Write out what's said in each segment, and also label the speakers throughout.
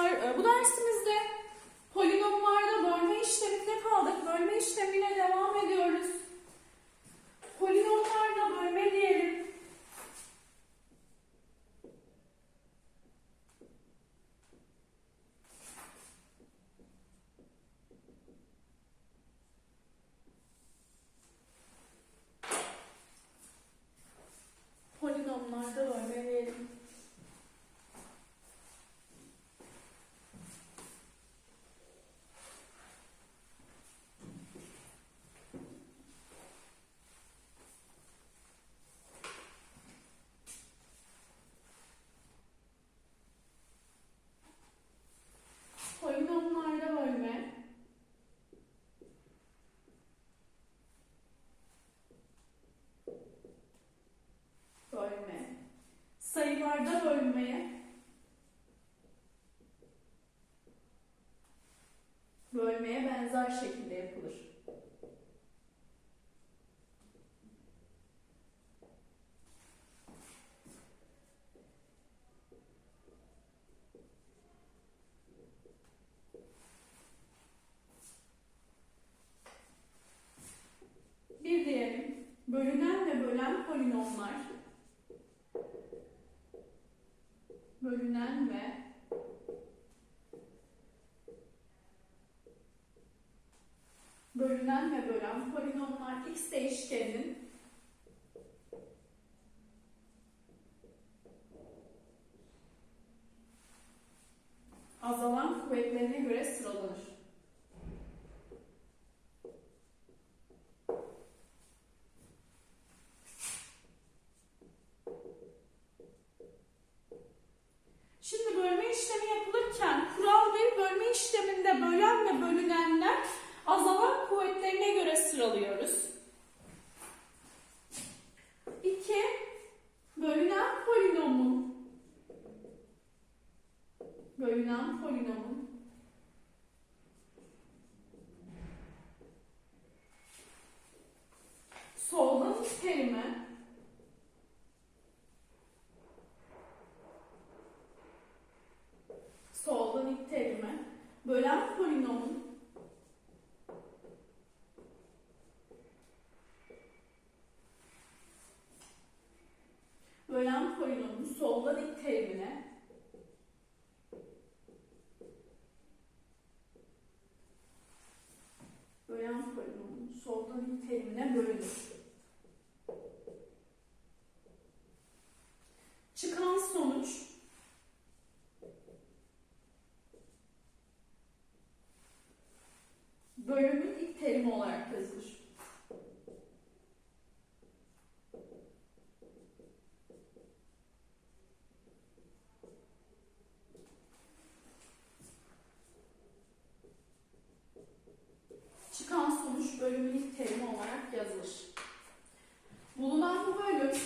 Speaker 1: arkadaşlar. Ee, Bu dersimizde polinomlarda bölme işleminde kaldık. Bölme işlemine devam ediyoruz. Polinomlarda bölme diyelim. Polinomlarda bölme diyelim. Polinomlarda bölme. Bölme. Bölmeye. Bölmeye benzer şekilde yapılır. Bir diyelim. Bölünen ve bölen polinomlar. Bölünen ve bölünen ve bölen polinomlar x değişkeninin bölünen polinomun soldan terimi soldan ilk terimi bölen polinomun bölen polinomun soldan ilk terimine bölen polinomun soldan ilk terimine bölünür. Çıkan sonuç bölümün ilk terimi olarak yazılır. Çıkan sonuç bölümün ilk terimi olarak yazılır. Bulunan bu bölüm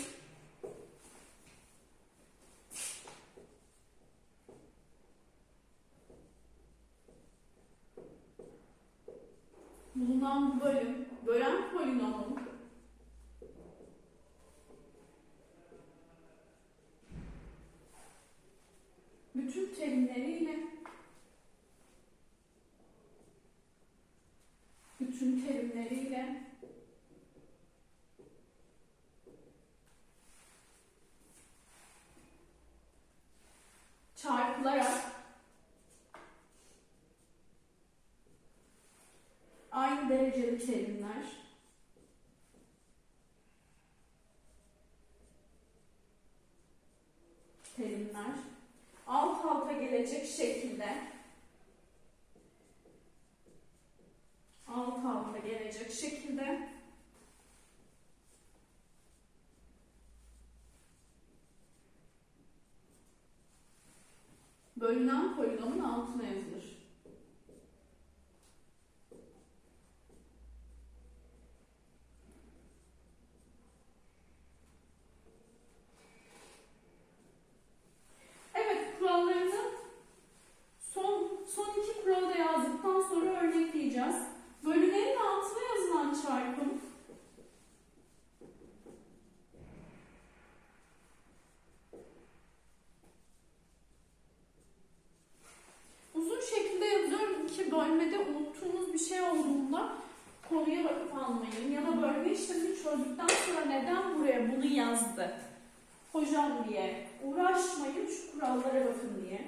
Speaker 1: bulunan bu bölüm bölen polinomun bütün terimleriyle bütün terimleriyle 90 derecelik terimler. Terimler. Alt alta gelecek şekilde alt alta gelecek şekilde bölünen polinomun altına yazılır. Bölmede unuttuğunuz bir şey olduğunda konuya bakıp almayın. Ya da bölme işlemini çözdükten sonra neden buraya bunu yazdı? Hocam diye. Uğraşmayın şu kurallara bakın diye.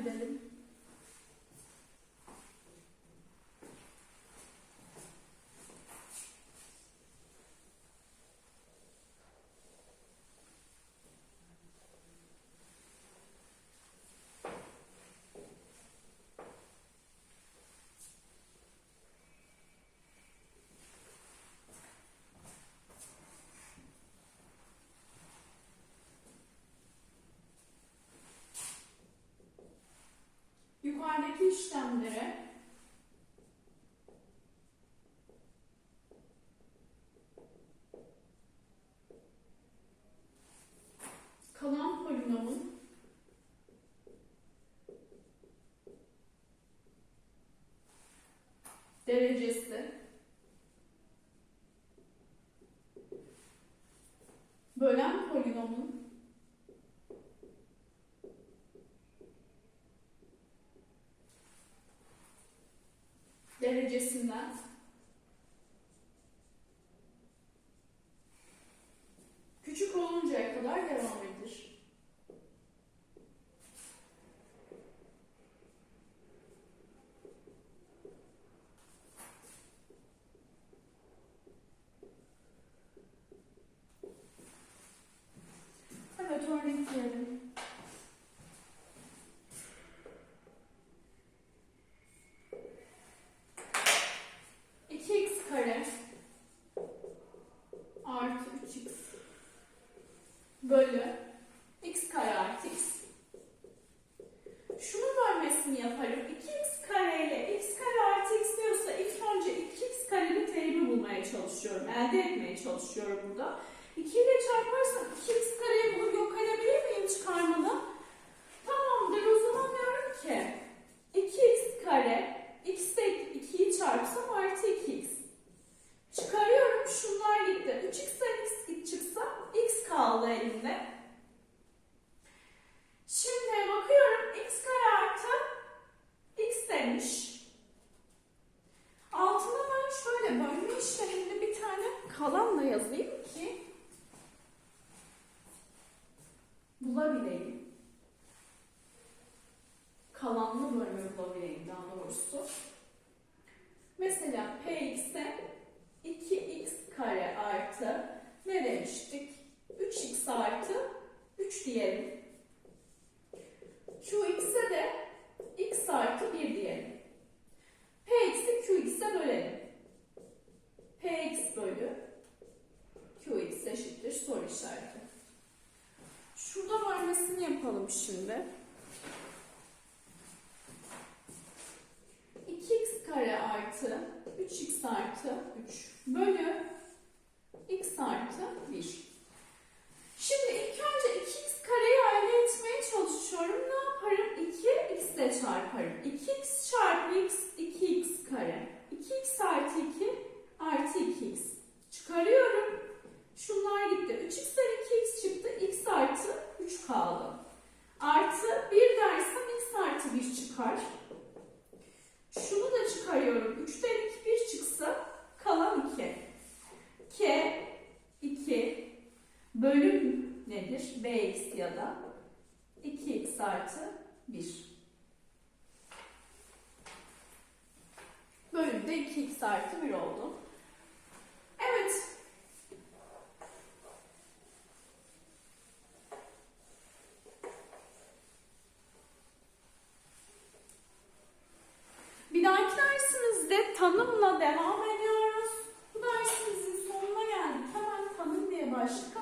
Speaker 1: Edelim. İşlemlere kalan polinomun derecesi bölen polinomun derecesinden küçük oluncaya kadar devam edilir. Evet örnekleyelim. 2x kare artı 3x bölü x kare artı x. Şunu bölmesini yaparım. 2x kare ile x kare artı x diyorsa ilk önce 2x karenin terimi bulmaya çalışıyorum. Elde etmeye çalışıyorum burada. 2 ile çarparsam 2x kareyi bulup yok edebilir miyim çıkarmadan? Tamamdır. O zaman diyorum ki 2x kare x de 2'yi çarpsam artı 2x. Çıkarıyorum şunlar gitti. 3x'ten x git çıksa x kaldı elimde. Şimdi bakıyorum x kare artı x demiş. Altına ben şöyle bölme işleminde bir tane kalanla yazayım ki bulabileyim. Kalanlı bölme bulabileyim daha doğrusu. Mesela px'e 2x kare artı ne demiştik? 3x artı 3 diyelim. qx'e de x artı 1 diyelim. px'i qx'e bölelim. px bölü qx eşittir soru işareti. Şurada bölmesini yapalım şimdi. 2x kare artı 3x artı 3 bölü x artı 1. Şimdi ilk önce 2x kareyi elde etmeye çalışıyorum. Ne yaparım? 2 x ile çarparım. 2x çarpı x 2x kare. 2x artı 2 artı 2x. Çıkarıyorum. Şunlar gitti. 3x'ten 2x çıktı. x artı 3 kaldı. Artı 1 dersem x artı 1 çıkar. Şunu da çıkarıyorum. 3'ten 2 1 çıksa kalan 2. K 2 bölüm nedir? Bx ya da 2x artı 1. Bölümde 2x artı 1 oldu. Evet. Bir dahaki dersimizde tanımla devam ediyoruz. Bu dersimizin sonuna geldik. Hemen tanım diye başlık